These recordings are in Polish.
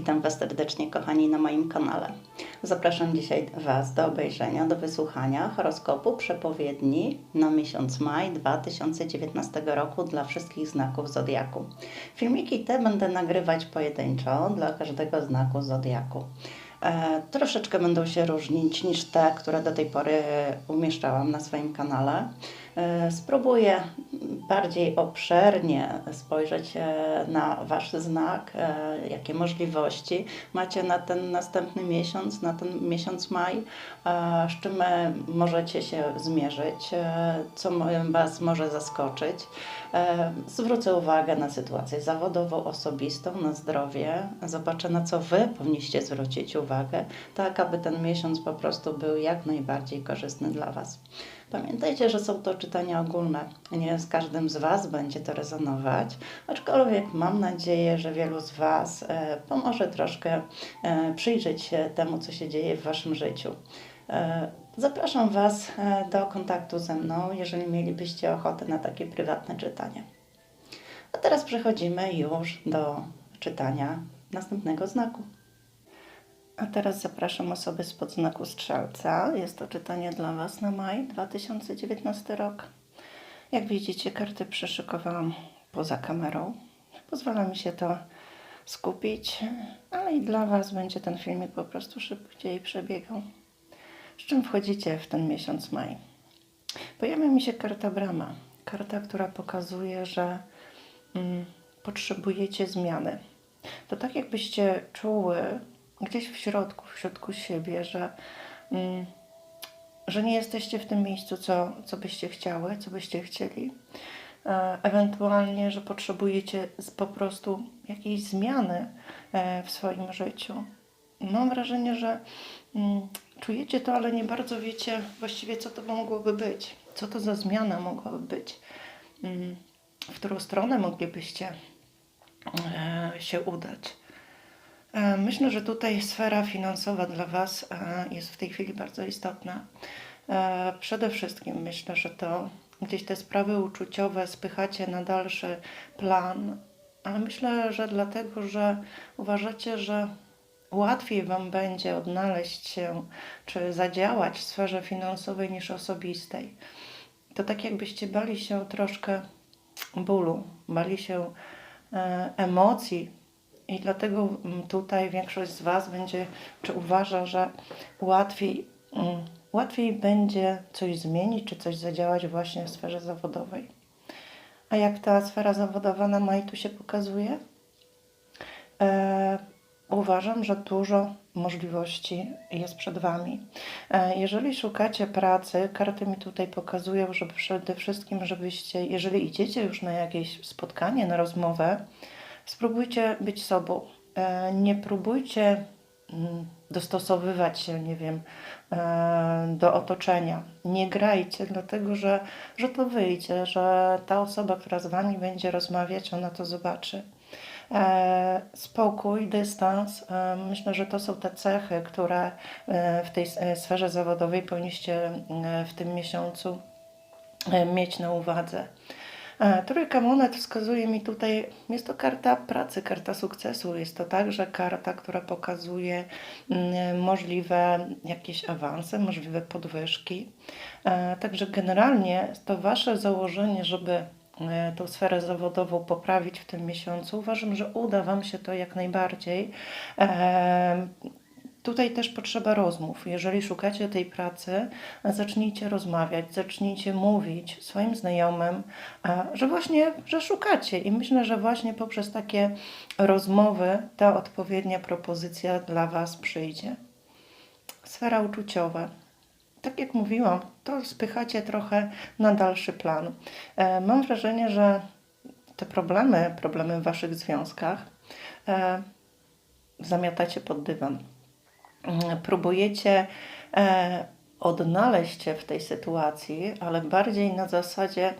Witam Was serdecznie, kochani, na moim kanale. Zapraszam dzisiaj Was do obejrzenia, do wysłuchania horoskopu przepowiedni na miesiąc maj 2019 roku dla wszystkich znaków zodiaku. Filmiki te będę nagrywać pojedynczo dla każdego znaku zodiaku. E, troszeczkę będą się różnić niż te, które do tej pory umieszczałam na swoim kanale. E, spróbuję bardziej obszernie spojrzeć e, na Wasz znak, e, jakie możliwości macie na ten następny miesiąc, na ten miesiąc maj, z czym możecie się zmierzyć, co Was może zaskoczyć. Zwrócę uwagę na sytuację zawodową, osobistą, na zdrowie. Zobaczę, na co Wy powinniście zwrócić uwagę, tak aby ten miesiąc po prostu był jak najbardziej korzystny dla Was. Pamiętajcie, że są to czytania ogólne. Nie z każdym z Was będzie to rezonować, aczkolwiek mam nadzieję, że wielu z Was e, pomoże troszkę e, przyjrzeć się temu, co się dzieje w Waszym życiu. E, Zapraszam Was do kontaktu ze mną, jeżeli mielibyście ochotę na takie prywatne czytanie. A teraz przechodzimy już do czytania następnego znaku. A teraz zapraszam osoby z podznaku Strzelca. Jest to czytanie dla Was na maj 2019 rok. Jak widzicie, karty przeszykowałam poza kamerą. Pozwala mi się to skupić, ale i dla Was będzie ten filmik po prostu szybciej przebiegał. Z czym wchodzicie w ten miesiąc maj? Pojawia mi się karta Brama. Karta, która pokazuje, że mm, potrzebujecie zmiany. To tak jakbyście czuły gdzieś w środku, w środku siebie, że, mm, że nie jesteście w tym miejscu, co, co byście chciały, co byście chcieli. E, ewentualnie, że potrzebujecie po prostu jakiejś zmiany e, w swoim życiu. Mam wrażenie, że mm, czujecie to, ale nie bardzo wiecie właściwie, co to mogłoby być. Co to za zmiana mogłaby być. Mm, w którą stronę moglibyście e, się udać. E, Myślę, że tutaj sfera finansowa dla Was e, jest w tej chwili bardzo istotna. E, Przede wszystkim myślę, że to gdzieś te sprawy uczuciowe spychacie na dalszy plan, ale myślę, że dlatego, że uważacie, że łatwiej Wam będzie odnaleźć się czy zadziałać w sferze finansowej niż osobistej. To tak jakbyście bali się troszkę bólu, bali się emocji, i dlatego mm, tutaj większość z Was będzie, czy uważa, że łatwiej, mm, łatwiej będzie coś zmienić, czy coś zadziałać właśnie w sferze zawodowej. A jak ta sfera zawodowa na maj tu się pokazuje? E, uważam, że dużo możliwości jest przed Wami. E, jeżeli szukacie pracy, karty mi tutaj pokazują, że przede wszystkim, żebyście, jeżeli idziecie już na jakieś spotkanie, na rozmowę, spróbujcie być sobą. E, Nie próbujcie mm, dostosowywać się, nie wiem, e, do otoczenia. Nie grajcie, dlatego że, że to wyjdzie, że ta osoba, która z Wami będzie rozmawiać, ona to zobaczy. E, Spokój, dystans, myślę, że to są te cechy, które w tej sferze zawodowej powinniście w tym miesiącu mieć na uwadze. E, Trójka monet wskazuje mi tutaj, jest to karta pracy, karta sukcesu. Jest to także karta, która pokazuje mm, możliwe jakieś awanse, możliwe podwyżki. E, Także generalnie to Wasze założenie, żeby e, tą sferę zawodową poprawić w tym miesiącu, uważam, że uda Wam się to jak najbardziej. Tutaj też potrzeba rozmów. Jeżeli szukacie tej pracy, zacznijcie rozmawiać, zacznijcie mówić swoim znajomym, że właśnie, że szukacie. I myślę, że właśnie poprzez takie rozmowy ta odpowiednia propozycja dla Was przyjdzie. Sfera uczuciowa. Tak jak mówiłam, to spychacie trochę na dalszy plan. E, mam wrażenie, że te problemy, problemy w Waszych związkach e, zamiatacie pod dywan. Mm, próbujecie e, odnaleźć się w tej sytuacji, ale bardziej na zasadzie,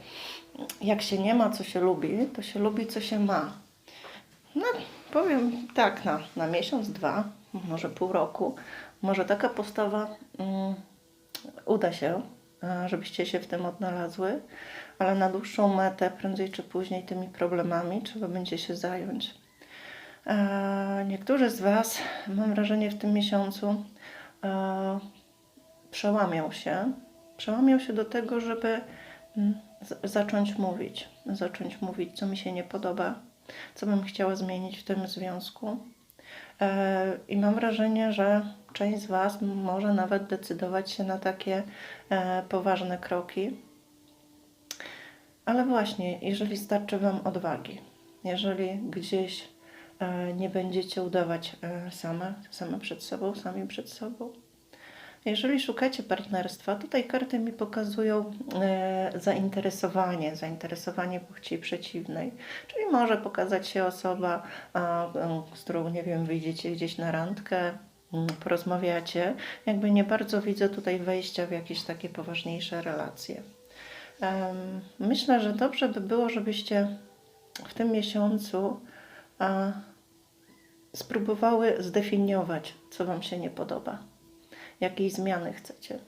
jak się nie ma, co się lubi, to się lubi, co się ma. No, powiem tak, na, na miesiąc, dwa, może pół roku, może taka postawa mm, uda się, e, żebyście się w tym odnalazły, ale na dłuższą metę, prędzej czy później, tymi problemami trzeba będzie się zająć. E, Niektórzy z Was, mam wrażenie, w tym miesiącu e, przełamią się. Przełamią się do tego, żeby mm, zacząć mówić. Zacząć mówić, co mi się nie podoba, co bym chciała zmienić w tym związku. E, I mam wrażenie, że część z Was może nawet decydować się na takie poważne kroki. Ale właśnie, jeżeli starczy Wam odwagi, jeżeli gdzieś nie będziecie udawać e, same, same przed sobą, sami przed sobą. Jeżeli szukacie partnerstwa, tutaj karty mi pokazują e, zainteresowanie, zainteresowanie płci przeciwnej. Czyli może pokazać się osoba, e, z którą, nie wiem, wyjdziecie gdzieś na randkę, mm, porozmawiacie. Jakby nie bardzo widzę tutaj wejścia w jakieś takie poważniejsze relacje. Myślę, że dobrze by było, żebyście w tym miesiącu spróbowały zdefiniować, co Wam się nie podoba, jakiej zmiany chcecie.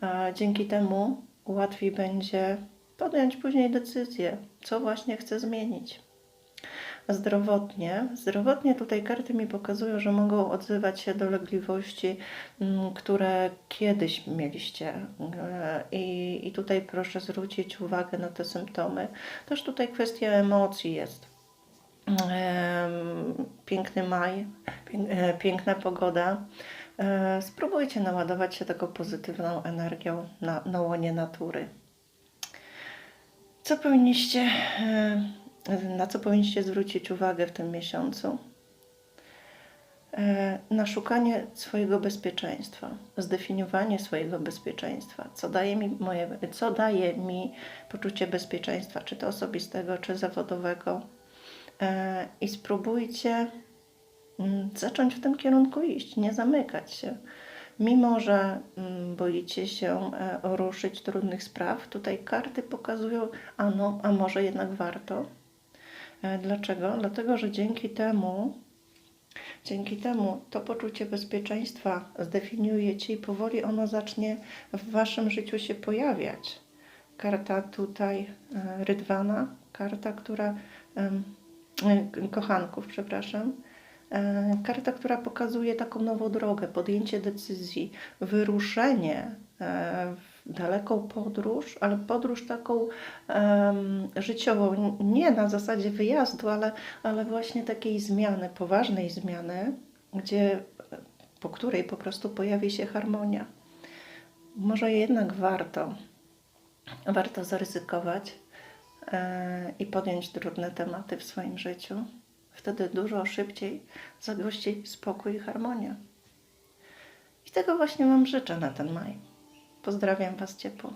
A dzięki temu łatwiej będzie podjąć później decyzję, co właśnie chcę zmienić. Zdrowotnie. Zdrowotnie tutaj karty mi pokazują, że mogą odzywać się dolegliwości, mm, które kiedyś mieliście. E, I, I tutaj proszę zwrócić uwagę na te symptomy. Też tutaj kwestia emocji jest. Piękny maj, e, piękna pogoda. E, Spróbujcie naładować się taką pozytywną energią na, na łonie natury. Co powinniście, e, na co powinniście zwrócić uwagę w tym miesiącu? Na szukanie swojego bezpieczeństwa, zdefiniowanie swojego bezpieczeństwa, co daje mi, moje, co daje mi poczucie bezpieczeństwa, czy to osobistego, czy zawodowego. E, I spróbujcie mm, zacząć w tym kierunku iść, nie zamykać się. Mimo, że mm, boicie się e, ruszyć trudnych spraw, tutaj karty pokazują, a no, a może jednak warto. E, Dlaczego? Dlatego, że dzięki temu, dzięki temu to poczucie bezpieczeństwa zdefiniujecie i powoli ono zacznie w waszym życiu się pojawiać. Karta tutaj Rydwana, karta, która kochanków, przepraszam. E, Karta, która pokazuje taką nową drogę, podjęcie decyzji, wyruszenie e, w daleką podróż, ale podróż taką em, życiową, nie na zasadzie wyjazdu, ale, ale właśnie takiej zmiany, poważnej zmiany, gdzie, po której po prostu pojawi się harmonia. Może jednak warto, warto zaryzykować e, i podjąć trudne tematy w swoim życiu. Wtedy dużo szybciej zagości spokój i harmonia. I tego właśnie Wam życzę na ten maj. Pozdrawiam Was ciepło.